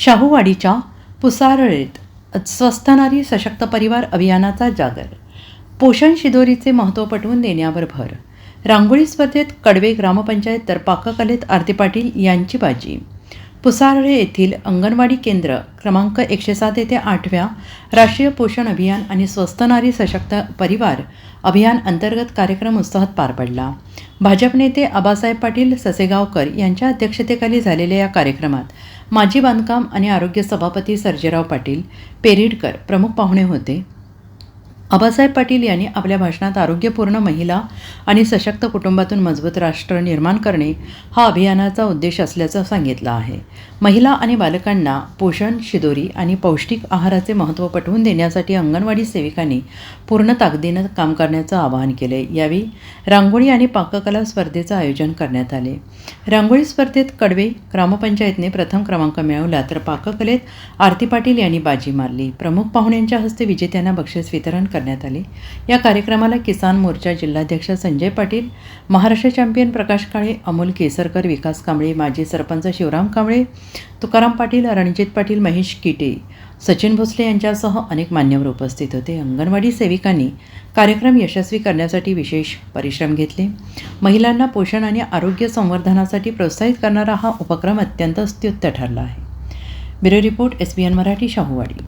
शाहूवाडीच्या पुसारळेत स्वस्थनारी सशक्त परिवार अभियानाचा जागर. पोषण शिदोरीचे महत्त्व पटवून देण्यावर भर. रांगोळी स्पर्धेत कडवे ग्रामपंचायत तर पाककलेत आरती पाटील यांची बाजी. पुसारळे येथील अंगणवाडी केंद्र क्रमांक एकशे सात येथे आठव्या राष्ट्रीय पोषण अभियान आणि स्वस्थनारी सशक्त परिवार अभियान अंतर्गत कार्यक्रम उत्साहात पार पडला. भाजप नेते आबासाहेब पाटील ससेगावकर यांच्या अध्यक्षतेखाली झालेल्या या कार्यक्रमात माजी बांधकाम आणि आरोग्य सभापती सर्जेराव पाटील पेरिडकर प्रमुख पाहुणे होते. आबासाहेब पाटील यांनी आपल्या भाषणात आरोग्यपूर्ण महिला आणि सशक्त कुटुंबातून मजबूत राष्ट्र निर्माण करणे हा अभियानाचा उद्देश असल्याचं सांगितलं आहे. महिला आणि बालकांना पोषण शिदोरी आणि पौष्टिक आहाराचे महत्त्व पटवून देण्यासाठी अंगणवाडी सेविकांनी पूर्ण ताकदीनं काम करण्याचं आवाहन केले यावेळी रांगोळी आणि पाककला स्पर्धेचं आयोजन करण्यात आले. रांगोळी स्पर्धेत कडवे ग्रामपंचायतने प्रथम क्रमांक मिळवला तर पाककलेत आरती पाटील यांनी बाजी मारली. प्रमुख पाहुण्यांच्या हस्ते विजेत्यांना बक्षीस वितरण कर करण्यात आली. या कार्यक्रमाला किसान मोर्चा जिल्हाध्यक्ष संजय पाटील महाराष्ट्र चॅम्पियन प्रकाश काळे अमोल केसरकर विकास कांबळे माजी सरपंच शिवराम कांबळे तुकाराम पाटील रणजित पाटील महेश किटे सचिन भोसले यांच्यासह अनेक मान्यवर उपस्थित होते. अंगणवाडी सेविकांनी कार्यक्रम यशस्वी करण्यासाठी विशेष परिश्रम घेतले. महिलांना पोषण आणि आरोग्य संवर्धनासाठी प्रोत्साहित करणारा हा उपक्रम अत्यंत स्तुत्य ठरला आहे. Bureau report S B N Marathi Shahuwadi.